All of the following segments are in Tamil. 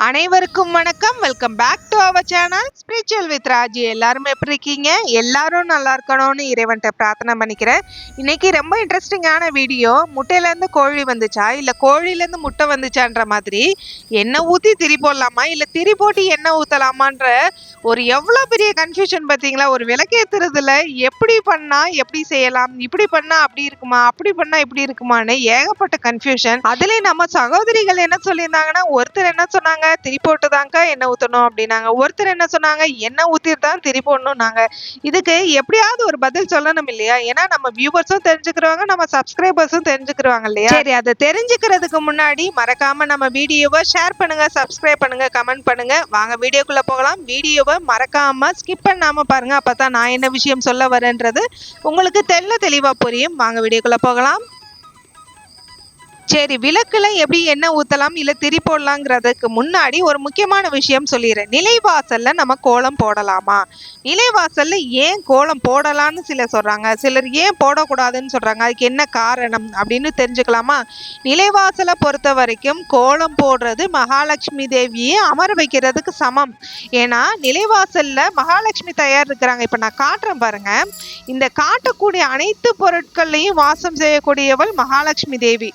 அனைவருக்கும் வணக்கம். Welcome back to our channel spiritual with Raji எல்லாரும் எப்படி இருக்கீங்க? எல்லாரும் நல்லா இருக்கணும்னு இறைவன்கிட்ட பிரார்த்தனை பண்ணிக்கிறேன். இன்னைக்கு ரொம்ப இன்ட்ரெஸ்டிங்கான வீடியோ முட்டையிலேருந்து கோழி வந்துச்சா? இல்லை கோழிலேருந்து முட்டை வந்துச்சான்ற மாதிரி எண்ணெய் ஊற்றி திரி போடலாமா? இல்லை திரி போட்டு எண்ணெய் ஊற்றலாமான்ற ஒரு எவ்வளோ பெரிய கன்ஃபியூஷன் பார்த்தீங்களா? ஒரு விளக்கேற்றுறதுல எப்படி பண்ணால் எப்படி செய்யலாம்? இப்படி பண்ணால் அப்படி இருக்குமா? அப்படி பண்ணால் இப்படி இருக்குமான்னு ஏகப்பட்ட கன்ஃபியூஷன் அதுலேயும் நம்ம சகோதரிகள் என்ன சொல்லியிருந்தாங்கன்னா ஒருத்தர் என்ன சொன்னாங்க? திரி போட்டு தாங்க எண்ணெய் ஊற்றணும் அப்படின்னாங்க. ஒருத்தர் என்ன சொன்னாங்க? என்ன ஊற்றிட்டு தான் திரி இதுக்கு எப்படியாவது ஒரு பதில் சொல்லணும் இல்லையா? ஏன்னா நம்ம வியூவர்ஸும் தெரிஞ்சுக்கிறவங்க நம்ம சப்ஸ்கிரைபர்ஸும் தெரிஞ்சுக்கிறவங்க இல்லையா? சரி அதை தெரிஞ்சுக்கிறதுக்கு முன்னாடி மறக்காம நம்ம வீடியோவை ஷேர் பண்ணுங்க சப்ஸ்கிரைப் பண்ணுங்க கமெண்ட் பண்ணுங்க. வாங்க வீடியோக்குள்ள போகலாம். வீடியோவை மறக்காம ஸ்கிப் பண்ணாம பாருங்க. அப்பதான் நான் என்ன விஷயம் சொல்ல வரேன்றது உங்களுக்கு தெல்ல தெளிவா புரியும். வாங்க வீடியோக்குள்ள போகலாம். சரி விளக்குல எப்படி எண்ணெய் ஊத்தலாம் இல்ல திரி போடலாங்கிறதுக்கு முன்னாடி ஒரு முக்கியமான விஷயம் சொல்லிடுறேன் நிலைவாசல்ல நம்ம கோலம் போடலாமா? நிலைவாசல்ல ஏன் கோலம் போடலாம்னு சிலர் சொல்றாங்க. சிலர் ஏன் போடக்கூடாதுன்னு சொல்றாங்க. அதுக்கு என்ன காரணம் அப்படின்னு தெரிஞ்சுக்கலாமா? நிலைவாசலை பொறுத்த வரைக்கும் கோலம் போடுறது மகாலட்சுமி தேவியை அமர வைக்கிறதுக்கு சமம். ஏன்னா நிலைவாசல்ல மகாலட்சுமி தயார் இருக்கிறாங்க இப்ப நான் காட்டுறேன் பாருங்க. இந்த காட்டக்கூடிய அனைத்து பொருட்கள்லையும் வாசம் செய்யக்கூடியவள் மகாலட்சுமி தேவி.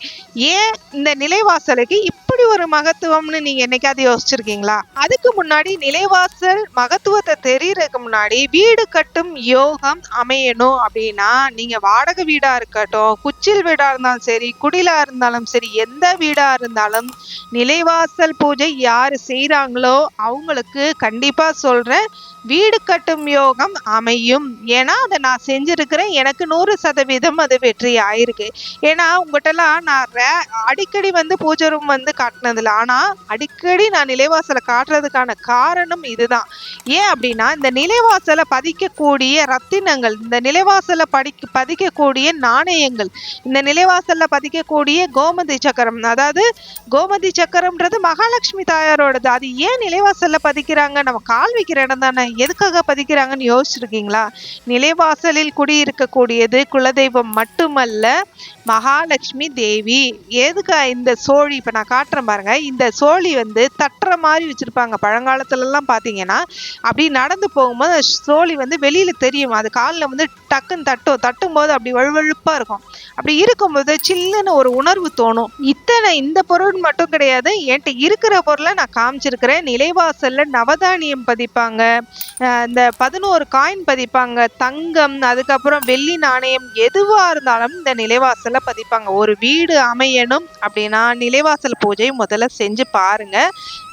ஏன் இந்த நிலைவாசலுக்கு இப்படி ஒரு மகத்துவம்னு நீங்க என்னைக்காவது யோசிச்சிருக்கீங்களா? அதுக்கு முன்னாடி நிலைவாசல் மகத்துவத்தை தெரியறதுக்கு முன்னாடி வீடு கட்டும் யோகம் அமையணும் அப்படின்னா நீங்க வாடகை வீடா இருக்கட்டும் குச்சில் வீடா இருந்தாலும் சரி குடிலா இருந்தாலும் சரி எந்த வீடா இருந்தாலும் நிலைவாசல் பூஜை யார் செய்கிறாங்களோ அவங்களுக்கு கண்டிப்பா சொல்றேன். வீடு கட்டும் யோகம் அமையும். ஏன்னா அதை நான் செஞ்சிருக்கிறேன். எனக்கு நூறு சதவீதம் அது வெற்றி ஆயிருக்கு ஏன்னா உங்கள்கிட்டலாம் நான் ரே- அடிக்கடி வந்து பூஜை ரூம் வந்து காட்டினதில்ல. ஆனால் அடிக்கடி நான் நிலைவாசலை காட்டுறதுக்கான காரணம் இதுதான். ஏன் அப்படின்னா இந்த நிலைவாசலை பதிக்கக்கூடிய ரத்தினங்கள் இந்த நிலைவாசலை படிக்க பதிக்கக்கூடிய நாணயங்கள் இந்த நிலைவாசலில் பதிக்கக்கூடிய கோமதி சக்கரம் அதாவது கோமதி சக்கரம்ன்றது மகாலட்சுமி தாயாரோடது. அது ஏன் நிலைவாசலில் பதிக்கிறாங்க? நம்ம கால் வைக்கிற இடம் தானே. எதுக்காக பதிக்கிறாங்கன்னு யோசிச்சிருக்கீங்களா? நிலைவாசலில் குடியிருக்கக்கூடியது குலதெய்வம் மட்டுமல்ல மகாலட்சுமி தேவி. எதுக்கு இந்த சோழி? இப்போ நான் காட்டுறேன் பாருங்க. இந்த சோழி வந்து தட்டுற மாதிரி வச்சுருப்பாங்க. பழங்காலத்துலலாம் பார்த்தீங்கன்னா அப்படி நடந்து போகும்போது சோழி வந்து வெளியில் தெரியும். அது காலில் வந்து டக்குன்னு தட்டும் தட்டும் போது அப்படி வழுவழுப்பாக இருக்கும். அப்படி இருக்கும்போது சில்லுன்னு ஒரு உணர்வு தோணும். இத்தனை இந்த பொருள் மட்டும் கிடையாது. என்கிட்ட இருக்கிற பொருளை நான் காமிச்சிருக்கிறேன். நிலைவாசலில் நவதானியம் பதிப்பாங்க. இந்த பதினோரு காயின் பதிப்பாங்க. தங்கம் அதுக்கப்புறம் வெள்ளி நாணயம் எதுவாக இருந்தாலும் இந்த நிலைவாசல் நிலைவாசல்ல பதிப்பாங்க. ஒரு வீடு அமையணும் அப்படின்னா நிலைவாசல் பூஜை முதல்ல செஞ்சு பாருங்க.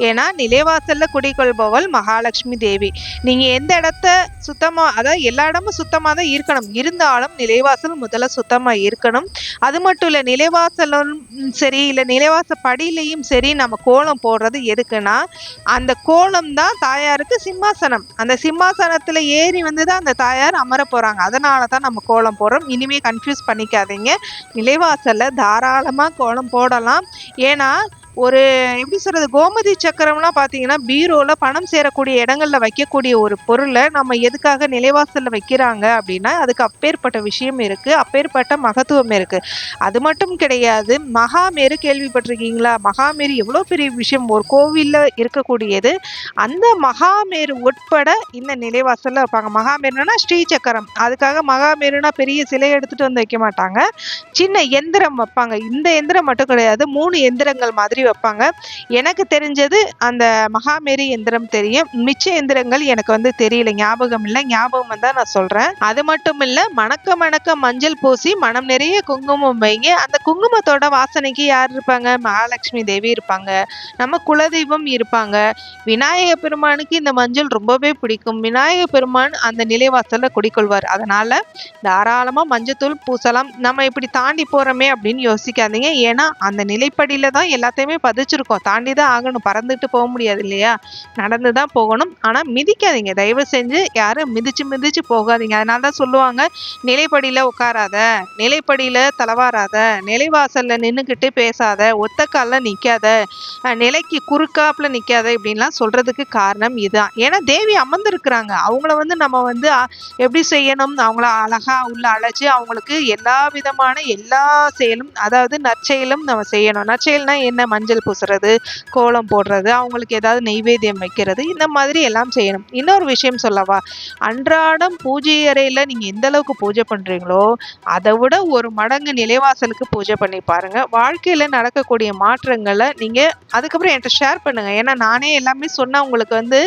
ஏன்னா நிலைவாசல்ல குடிகொள்பவள் மகாலட்சுமி தேவி. நீங்க எந்த இடத்த சுத்தமா அதாவது எல்லா இடமும் சுத்தமாக தான் இருக்கணும். இருந்தாலும் நிலைவாசல் முதல்ல சுத்தமா இருக்கணும். அது மட்டும் இல்லை நிலைவாசலும் சரி இல்லை நிலைவாச படியிலையும் சரி நம்ம கோலம் போடுறது எதுக்குன்னா அந்த கோலம் தான் தாயாருக்கு சிம்மாசனம். அந்த சிம்மாசனத்துல ஏறி வந்து தான் அந்த தாயார் அமர போறாங்க. அதனால தான் நம்ம கோலம் போடுறோம். இனிமே கன்ஃபியூஸ் பண்ணிக்காதீங்க. நிலைவாசல்ல தாராளமா கோலம் போடலாம். ஏன்னா ஒரு எப்படி சொல்றது கோமதி சக்கரம்லாம் பார்த்தீங்கன்னா பீரோல பணம் சேரக்கூடிய இடங்கள்ல வைக்கக்கூடிய ஒரு பொருளை நம்ம எதுக்காக நிலைவாசல்ல வைக்கிறாங்க அப்படின்னா அதுக்கு அப்பேற்பட்ட விஷயம் இருக்கு அப்பேற்பட்ட மகத்துவம் இருக்கு. அது மட்டும் கிடையாது மகாமேரு கேள்விப்பட்டிருக்கீங்களா? மகாமேரு எவ்வளோ பெரிய விஷயம்? ஒரு கோவில்ல இருக்கக்கூடியது அந்த மகாமேரு உட்பட இந்த நிலைவாசல்ல வைப்பாங்க. மகாமேருனா ஸ்ரீ சக்கரம். அதுக்காக மகாமேருனா பெரிய சிலை எடுத்துட்டு வந்து வைக்க மாட்டாங்க. சின்ன எந்திரம் வைப்பாங்க. இந்த எந்திரம் மட்டும் கிடையாது மூணு எந்திரங்கள் மாதிரி வைப்பாங்க. எனக்கு தெரிஞ்சது அந்த மகாமேரி எந்திரம் தெரியும். மிச்ச எந்திரங்கள் எனக்கு வந்து தெரியல ஞாபகம் இல்லை. ஞாபகம் தான் நான் சொல்கிறேன் அது மட்டும் இல்லை மணக்க மணக்க மஞ்சள் பூசி மனம் நிறைய குங்குமம் வைங்க. அந்த குங்குமத்தோட வாசனைக்கு யார் இருப்பாங்க? மகாலட்சுமி தேவி இருப்பாங்க. நம்ம குலதெய்வம் இருப்பாங்க. விநாயக பெருமானுக்கு இந்த மஞ்சள் ரொம்பவே பிடிக்கும். விநாயக பெருமான் அந்த நிலைவாசலில் குடிக்கொள்வார் அதனால தாராளமாக மஞ்சத்தூள் பூசலாம். நம்ம இப்படி தாண்டி போகிறோமே அப்படின்னு யோசிக்காதீங்க. ஏன்னா அந்த நிலைப்படியில் தான் எல்லாத்தையுமே பதிச்சிருக்கோம். தாண்டி தான் ஆகணும். பறந்துட்டு போக முடியாது இல்லையா? நடந்து தான் போகணும். ஆனால் மிதிக்காதீங்க. தயவு செஞ்சு யாரும் மிதிச்சு மிதிச்சு போகாதீங்க. அதனால தான் சொல்லுவாங்க நிலைப்படியில உட்காராத நிலைப்படியில தலைவாராத நிலைவாசலில் நின்றுக்கிட்டு பேசாத ஒத்த நிற்காத நிலைக்கு குறுக்காப்பில் நிற்காத இப்படின்லாம் சொல்றதுக்கு காரணம் இதுதான். ஏன்னா தேவி அமர்ந்திருக்கிறாங்க. அவங்கள வந்து நம்ம வந்து எப்படி செய்யணும்? அவங்கள அழகா உள்ள அழைச்சி அவங்களுக்கு எல்லா விதமான எல்லா செயலும் அதாவது நற்செயலும் நம்ம செய்யணும். நற்செயல்னா என்ன? மஞ்சள் பூசுறது கோலம் போடுறது அவங்களுக்கு ஏதாவது நெய்வேத்தியம் வைக்கிறது இந்த மாதிரி எல்லாம் செய்யணும். இன்னொரு விஷயம் சொல்லவா அன்றாடம் பூஜை அறையில் நீங்கள் எந்த அளவுக்கு பூஜை பண்ணுறீங்களோ அதை விட ஒரு மடங்கு நிலைவாசலுக்கு பூஜை பண்ணி பாருங்கள் வாழ்க்கையில் நடக்கக்கூடிய மாற்றங்களை நீங்கள் அதுக்கப்புறம் என்கிட்ட ஷேர் பண்ணுங்கள் ஏன்னா நானே எல்லாமே சொன்னால் உங்களுக்கு வந்து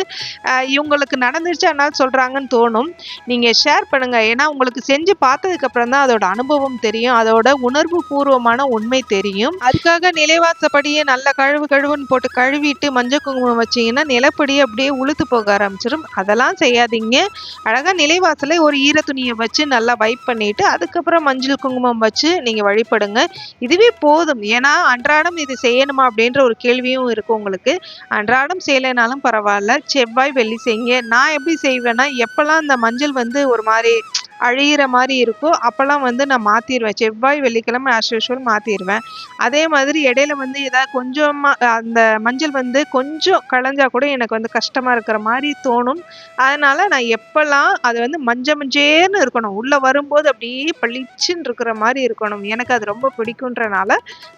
இவங்களுக்கு நடந்துருச்சு அதனால சொல்கிறாங்கன்னு தோணும். நீங்கள் ஷேர் பண்ணுங்கள் ஏன்னா உங்களுக்கு செஞ்சு பார்த்ததுக்கப்புறம் தான் அதோட அனுபவம் தெரியும். அதோட உணர்வு பூர்வமான உண்மை தெரியும். அதுக்காக நிலைவாசப்படியே நல்ல கழுவு கழுவுன்னு போட்டு கழுவிட்டு மஞ்சள் குங்குமம் வச்சிங்கன்னா நிலப்படி அப்படியே உளுத்து போக ஆரம்பிச்சிடும் அதெல்லாம் செய்யாதீங்க. அழகாக நிலைவாசலை ஒரு ஈர துணியை வச்சு நல்லா வைப் பண்ணிட்டு அதுக்கப்புறம் மஞ்சள் குங்குமம் வச்சு நீங்கள் வழிபடுங்க. இதுவே போதும். ஏன்னா அன்றாடம் இது செய்யணுமா அப்படின்ற ஒரு கேள்வியும் இருக்கும் உங்களுக்கு. அன்றாடம் செய்யலைனாலும் பரவாயில்ல. செவ்வாய் வெள்ளி செய்யுங்க நான் எப்படி செய்வேன்னா எப்போல்லாம் இந்த மஞ்சள் வந்து ஒரு மாதிரி அழியிற மாதிரி இருக்கோ அப்போல்லாம் வந்து நான் மாற்றிடுவேன் செவ்வாய் வெள்ளிக்கிழமை ஆஸ் யூஷுவல் மாற்றிடுவேன் அதே மாதிரி இடையில வந்து ஏதாவது கொஞ்சமாக அந்த மஞ்சள் வந்து கொஞ்சம் களைஞ்சா கூட எனக்கு வந்து கஷ்டமாக இருக்கிற மாதிரி தோணும். அதனால் நான் எப்போல்லாம் அது வந்து மஞ்ச மஞ்சேன்னு இருக்கணும். உள்ளே வரும்போது அப்படியே பளிச்சுன்னு இருக்கிற மாதிரி இருக்கணும். எனக்கு அது ரொம்ப பிடிக்குன்றனால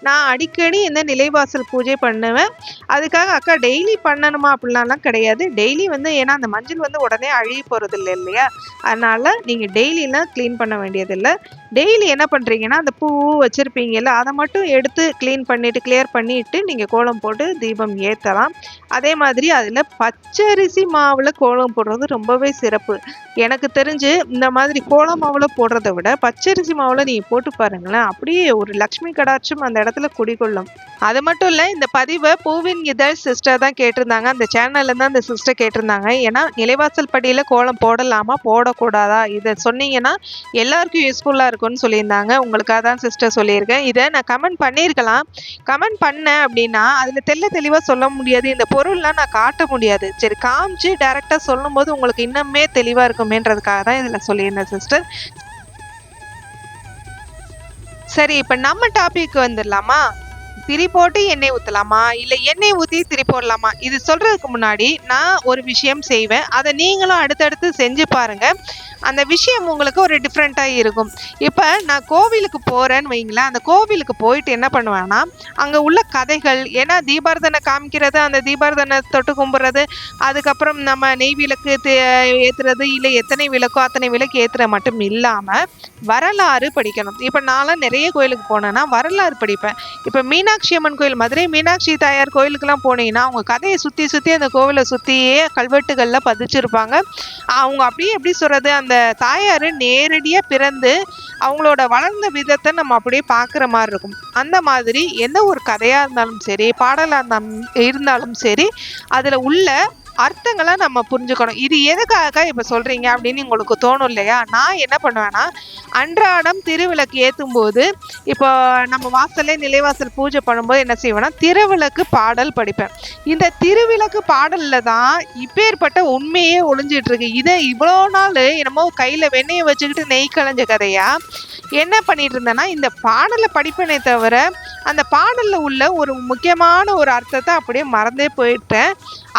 நான் அடிக்கடி இந்த நிலைவாசல் பூஜை பண்ணுவேன். அதுக்காக அக்கா டெய்லி பண்ணணுமா அப்படிலாம்லாம் கிடையாது. டெய்லி வந்து ஏன்னா அந்த மஞ்சள் வந்து உடனே அழுகி போகிறது இல்லை இல்லையா? அதனால் நீங்கள் டெய்லிலாம் க்ளீன் பண்ண வேண்டியதில்லை. டெய்லி என்ன பண்ணுறீங்கன்னா அந்த பூ வச்சுருப்பீங்கல்ல அதை மட்டும் எடுத்து க்ளீன் பண்ணிவிட்டு கிளியர் பண்ணிவிட்டு நீங்கள் கோலம் போட்டு தீபம் ஏற்றலாம் அதே மாதிரி அதில் பச்சரிசி மாவில் கோலம் போடுறது ரொம்பவே சிறப்பு. எனக்கு தெரிஞ்சு இந்த மாதிரி கோலம் மாவில் போடுறத விட பச்சரிசி மாவில் நீங்கள் போட்டு பாருங்களேன் அப்படியே ஒரு லக்ஷ்மி கடாட்சம் அந்த இடத்துல குடிகொள்ளும். அது மட்டும் இல்லை இந்த பதிவை பூவின் இதழ் சிஸ்டர் தான் கேட்டிருந்தாங்க. அந்த சேனல்ல தான் அந்த சிஸ்டர் கேட்டிருந்தாங்க. ஏன்னா நிலைவாசல் படியில் கோலம் போடலாமா போடக்கூடாதா? இதை சொன்னீங்கன்னா எல்லாருக்கும் யூஸ்ஃபுல்லாக இருக்கும். இருக்கும்னு சொல்லியிருந்தாங்க. உங்களுக்காக தான் சிஸ்டர் சொல்லியிருக்கேன். இதை நான் கமெண்ட் பண்ணியிருக்கலாம். கமெண்ட் பண்ணேன் அப்படின்னா அதில் தெள்ள தெளிவாக சொல்ல முடியாது. இந்த பொருள்லாம் நான் காட்ட முடியாது. சரி காமிச்சு டேரெக்டாக சொல்லும்போது உங்களுக்கு இன்னுமே தெளிவாக இருக்குமேன்றதுக்காக தான் இதில் சொல்லியிருந்தேன் சிஸ்டர் சரி இப்போ நம்ம டாபிக் வந்துடலாமா? திரி போட்டு எண்ணெய் ஊற்றலாமா இல்லை எண்ணெய் ஊற்றி திரி போடலாமா? இது சொல்கிறதுக்கு முன்னாடி நான் ஒரு விஷயம் செய்வேன். அதை நீங்களும் அடுத்தடுத்து செஞ்சு பாருங்க. அந்த விஷயம் உங்களுக்கு ஒரு டிஃப்ரெண்ட்டாக இருக்கும். இப்போ நான் கோவிலுக்கு போகிறேன்னு வைங்களேன். அந்த கோவிலுக்கு போயிட்டு என்ன பண்ணுவேன்னா அங்கே உள்ள கதைகள் ஏன்னா தீபாரதனை காமிக்கிறது அந்த தீபாரதனை தொட்டு கும்பிட்றது அதுக்கப்புறம் நம்ம நெய் விளக்கு ஏற்றுறது இல்லை எத்தனை விளக்கோ அத்தனை விளக்கு ஏற்றுற மட்டும் இல்லாமல் வரலாறு படிக்கணும். இப்போ நான்லாம் நிறைய கோயிலுக்கு போனேன்னா வரலாறு படிப்பேன். இப்போ மீனா மீனாட்சி அம்மன் கோயில் மதுரை மீனாட்சி தாயார் கோயிலுக்கெல்லாம் போனீங்கன்னா அவங்க கதையை சுற்றி சுற்றி அந்த கோவிலை சுற்றியே கல்வெட்டுகளில் பதிச்சிருப்பாங்க. அவங்க அப்படியே எப்படி சொல்கிறது அந்த தாயார் நேரடியாக பிறந்து அவங்களோட வளர்ந்த விதத்தை நம்ம அப்படியே பார்க்குற மாதிரி இருக்கும். அந்த மாதிரி எந்த ஒரு கதையாக இருந்தாலும் சரி பாடலாக இருந்தாலும் இருந்தாலும் சரி அதில் உள்ள அர்த்தங்களை நம்ம புரிஞ்சுக்கணும். இது எதுக்காக இப்போ சொல்கிறீங்க அப்படின்னு உங்களுக்கு தோணும் இல்லையா? நான் என்ன பண்ணுவேன்னா அன்றாடம் திருவிளக்கு ஏற்றும் போது இப்போ நம்ம வாசல்லே நிலைவாசல் பூஜை பண்ணும்போது என்ன செய்வேன்னா திருவிளக்கு பாடல் படிப்பேன். இந்த திருவிளக்கு பாடலில் தான் இப்பேற்பட்ட உண்மையே ஒளிஞ்சிட்டு இருக்கு இதை இவ்வளோ நாள் என்னமோ கையில் வெண்ணெயை வச்சுக்கிட்டு நெய் களைஞ்ச கதையா என்ன பண்ணிட்டு இருந்தேன்னா இந்த பாடலை படிப்பேனே தவிர அந்த பாடலில் உள்ள ஒரு முக்கியமான ஒரு அர்த்தத்தை அப்படியே மறந்தே போயிட்டேன்.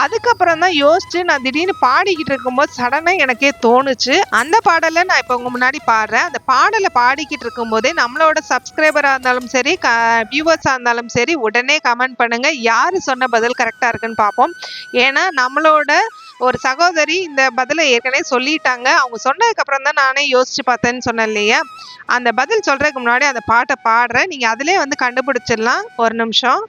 அதுக்கப்புறம் தான் யோசித்து நான் திடீர்னு பாடிக்கிட்டு இருக்கும்போது சடனாக எனக்கே தோணுச்சு. அந்த பாடலை நான் இப்போ உங்கள் முன்னாடி பாடுறேன். அந்த பாடலை பாடிக்கிட்டு இருக்கும்போதே நம்மளோட சப்ஸ்கிரைபராக இருந்தாலும் சரி க வியூவர்ஸாக இருந்தாலும் சரி உடனே கமெண்ட் பண்ணுங்கள் யார் சொன்ன பதில் கரெக்டாக இருக்குன்னு பார்ப்போம். ஏன்னா நம்மளோட ஒரு சகோதரி இந்த பதிலை ஏற்கனவே சொல்லிட்டாங்க. அவங்க சொன்னதுக்கு அப்புறம் தான் நானே யோசிச்சு பார்த்தேன்னு சொன்னேன் இல்லையா? அந்த பதில் சொல்றதுக்கு முன்னாடி அந்த பாட்டை பாடுறேன். நீங்க அதிலே வந்து கண்டுபிடிச்சிடலாம். ஒரு நிமிஷம்.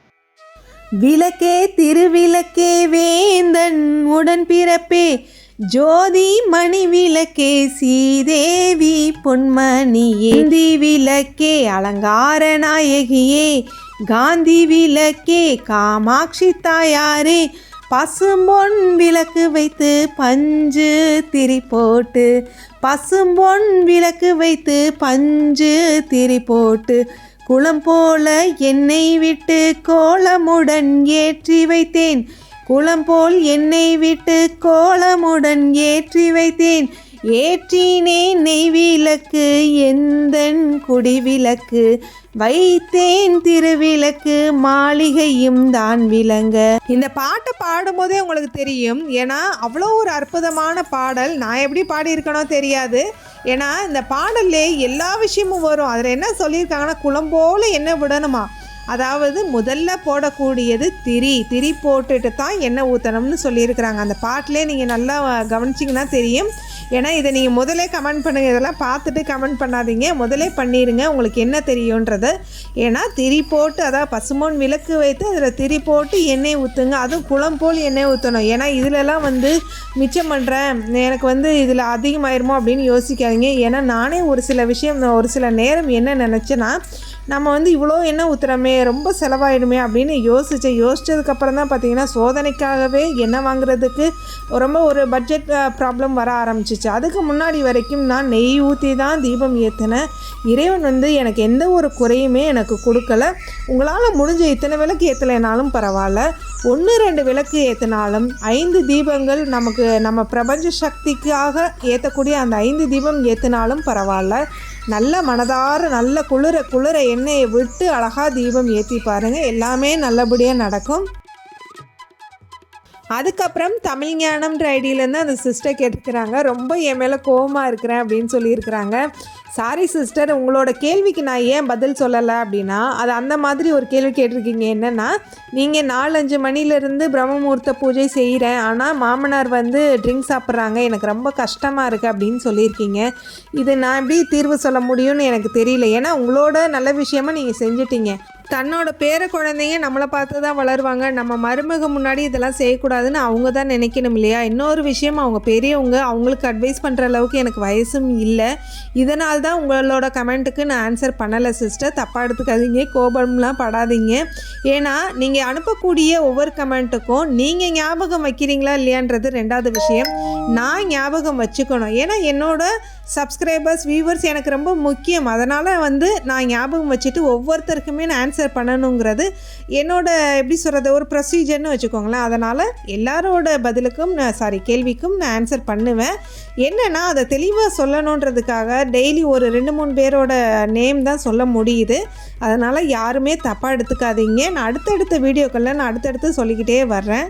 விளக்கே திருவிளக்கே வேந்தன் உடன் பிறப்பே. ஜோதி மணி விளக்கே சீதேவி பொன்மணி ஏந்தி விளக்கே அலங்கார நாயகியே. காந்தி விளக்கே காமாட்சி தாயாரே. பசும்பொன் விளக்கு வைத்து பஞ்சு திரி போட்டு பசும்பொன் விளக்கு வைத்து பஞ்சு திரி போட்டு குளம் போல எண்ணெய் விட்டு கோலமுடன் ஏற்றி வைத்தேன். குளம் போல் எண்ணெய் விட்டு கோலமுடன் ஏற்றி வைத்தேன். ஏற்றினேன் நெய் விளக்கு எந்தன் குடிவிளக்கு? வைத்தேன் திருவிளக்கு மாளிகையும் தான் விளங்க. இந்த பாட்டை பாடும்போதே உங்களுக்கு தெரியும். ஏன்னா அவ்வளோ ஒரு அற்புதமான பாடல். நான் எப்படி பாடியிருக்கனோ தெரியாது. ஏன்னா இந்த பாடல்லே எல்லா விஷயமும் வரும். அதில் என்ன சொல்லியிருக்காங்கன்னா குளம்போல என்ன விடணுமா? அதாவது முதல்ல போடக்கூடியது திரி. திரி போட்டுட்டு தான் எண்ணெய் ஊற்றணும்னு சொல்லியிருக்கிறாங்க. அந்த பாட்டிலே நீங்கள் நல்லா கவனிச்சிங்கன்னா தெரியும். ஏன்னா இதை நீங்கள் முதலே கமெண்ட் பண்ணுங்கள் இதெல்லாம் பார்த்துட்டு கமெண்ட் பண்ணாதீங்க. முதலே பண்ணிடுங்க உங்களுக்கு என்ன தெரியுன்றது ஏன்னா திரி போட்டு அதாவது பசுமோன் விளக்கு வைத்து அதில் திரி போட்டு எண்ணெய் ஊற்றுங்க அதுவும் குளம் போல் எண்ணெய் ஊற்றணும் ஏன்னா இதிலலாம் வந்து மிச்சம் பண்ணுறேன் எனக்கு வந்து இதில் அதிகமாயிருமோ அப்படின்னு யோசிக்காதீங்க. ஏன்னா நானே ஒரு சில விஷயம் ஒரு சில நேரம் என்ன நினச்சேன்னா நம்ம வந்து இவ்வளோ எண்ணெய் ஊற்றுறோமே ரொம்ப செலவாயிடுமே அப்படின்னு யோசித்தேன் யோசித்ததுக்கப்புறம் தான் பார்த்தீங்கன்னா சோதனைக்காகவே எண்ணெய் வாங்குறதுக்கு ரொம்ப ஒரு பட்ஜெட் ப்ராப்ளம் வர ஆரம்பிச்சிச்சு. அதுக்கு முன்னாடி வரைக்கும் நான் நெய் ஊற்றி தான் தீபம் ஏற்றினேன் இறைவன் வந்து எனக்கு எந்த ஒரு குறையுமே எனக்கு கொடுக்கல. உங்களால் முடிஞ்ச இத்தனை விளக்கு ஏற்றலைனாலும் பரவாயில்ல. ஒன்று ரெண்டு விளக்கு ஏற்றினாலும் ஐந்து தீபங்கள் நமக்கு நம்ம பிரபஞ்ச சக்திக்காக ஏற்றக்கூடிய அந்த ஐந்து தீபம் ஏற்றினாலும் பரவாயில்ல. நல்ல மனதார நல்ல குளிர குளிர எண்ணெயை விட்டு அழகாக தீபம் ஏற்றி பாருங்கள் எல்லாமே நல்லபடியாக நடக்கும். அதுக்கப்புறம் தமிழ் ஞானம்ன்ற ஐடியிலேருந்து அந்த சிஸ்டர் கேட்டுக்கிறாங்க. ரொம்ப என் மேலே கோவமாக இருக்கிறேன் அப்படின்னு சொல்லியிருக்கிறாங்க. சாரி சிஸ்டர் உங்களோட கேள்விக்கு நான் ஏன் பதில் சொல்லலை? அப்படின்னா அது அந்த மாதிரி ஒரு கேள்வி கேட்டிருக்கீங்க. என்னென்னா நீங்கள் நாலஞ்சு மணிலேருந்து பிரம்மமுகூர்த்த பூஜை செய்கிறேன் ஆனால் மாமனார் வந்து ட்ரிங்க் சாப்பிட்றாங்க. எனக்கு ரொம்ப கஷ்டமாக இருக்குது அப்படின்னு சொல்லியிருக்கீங்க. இது நான் எப்படி தீர்வு சொல்ல முடியும்னு எனக்கு தெரியல. ஏன்னா உங்களோட நல்ல விஷயமா நீங்கள் செஞ்சிட்டீங்க. தன்னோட பேர குழந்தைங்க நம்மளை பார்த்து தான் வளருவாங்க. நம்ம மருமக முன்னாடி இதெல்லாம் செய்யக்கூடாதுன்னு அவங்க தான் நினைக்கணும் இல்லையா? இன்னொரு விஷயம் அவங்க பெரியவங்க அவங்களுக்கு அட்வைஸ் பண்ணுற அளவுக்கு எனக்கு வயசும் இல்லை. இதனால் தான் உங்களோட கமெண்ட்டுக்கு நான் ஆன்சர் பண்ணலை சிஸ்டர் தப்பாக எடுத்துக்காதீங்க கோபம்லாம் படாதீங்க. ஏன்னா நீங்கள் அனுப்பக்கூடிய ஒவ்வொரு கமெண்ட்டுக்கும் நீங்கள் ஞாபகம் வைக்கிறீங்களா இல்லையான்றது ரெண்டாவது விஷயம். நான் ஞாபகம் வச்சுக்கணும். ஏன்னா என்னோட சப்ஸ்கிரைபர்ஸ் வியூவர்ஸ் எனக்கு ரொம்ப முக்கியம். அதனால் வந்து நான் ஞாபகம் வச்சுட்டு ஒவ்வொருத்தருக்குமே நான் ஆன்சர் பண்ணணுங்கிறது என்னோட எப்படி சொல்கிறது ஒரு ப்ரொசீஜர்னு வச்சுக்கோங்களேன். அதனால் எல்லாரோட பதிலுக்கும் நான் சாரி கேள்விக்கும் நான் ஆன்சர் பண்ணுவேன். என்னென்னா அதை தெளிவாக சொல்லணுன்றதுக்காக டெய்லி ஒரு ரெண்டு மூணு பேரோட நேம் தான் சொல்ல முடியுது. அதனால் யாருமே தப்பாக எடுத்துக்காதீங்க. நான் அடுத்தடுத்த வீடியோக்களில் நான் அடுத்தடுத்து சொல்லிக்கிட்டே வர்றேன்.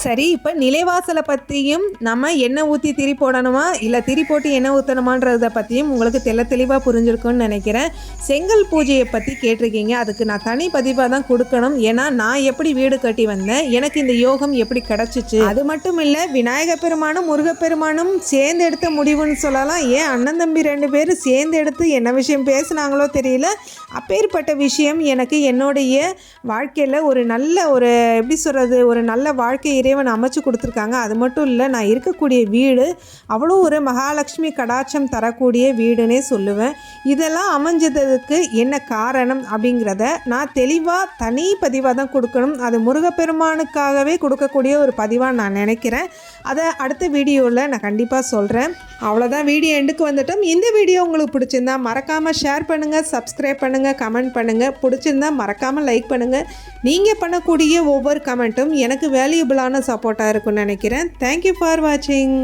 சரி இப்போ நிலைவாசலை பற்றியும் நம்ம எண்ணெய் ஊற்றி திரி போடணுமா? இல்லை திரி போட்டு எண்ணெய் ஊற்றணுமான்றதை பற்றியும் உங்களுக்கு தெள்ள தெளிவாக புரிஞ்சிருக்கும்னு நினைக்கிறேன். செங்கல் பூஜையை பற்றி கேட்டிருக்கீங்க. அதுக்கு நான் தனி பதிவாக தான் கொடுக்கணும். ஏன்னா நான் எப்படி வீடு கட்டி வந்தேன்? எனக்கு இந்த யோகம் எப்படி கிடச்சிச்சு? அது மட்டும் இல்லை விநாயக பெருமானும் முருகப்பெருமானும் சேர்ந்து எடுத்த முடிவுன்னு சொல்லலாம். ஏன் அண்ணன் தம்பி ரெண்டு பேரும் சேர்ந்து எடுத்து என்ன விஷயம் பேசுனாங்களோ தெரியல. அப்பேற்பட்ட விஷயம் எனக்கு என்னுடைய வாழ்க்கையில் ஒரு நல்ல ஒரு எப்படி சொல்கிறது ஒரு நல்ல வாழ்க்கை இறைவன் அமைச்சு கொடுத்துருக்காங்க. அது மட்டும் இல்லை நான் இருக்கக்கூடிய வீடு அவ்வளோ ஒரு மகாலட்சுமி கடாட்சம் தரக்கூடிய வீடுன்னே சொல்லுவேன். இதெல்லாம் அமைஞ்சதுக்கு என்ன காரணம் அப்படிங்கிறத நான் தெளிவாக தனி பதிவாக தான் கொடுக்கணும். அது முருகப்பெருமானுக்காகவே கொடுக்கக்கூடிய ஒரு பதிவாக நான் நினைக்கிறேன். அதை அடுத்த வீடியோவில் நான் கண்டிப்பாக சொல்கிறேன் அவ்வளோதான் வீடியோ எண்டுக்கு வந்துட்டோம். இந்த வீடியோ உங்களுக்கு பிடிச்சிருந்தா மறக்காமல் ஷேர் பண்ணுங்கள் சப்ஸ்கிரைப் பண்ணுங்கள் கமெண்ட் பண்ணுங்கள் பிடிச்சிருந்தா மறக்காமல் லைக் பண்ணுங்கள் நீங்கள் பண்ணக்கூடிய ஒவ்வொரு கமெண்ட்டும் எனக்கு வேல்யூபிளான சப்போர்ட்டாக இருக்கும்னு நினைக்கிறேன். தேங்க்யூ ஃபார் வாட்சிங்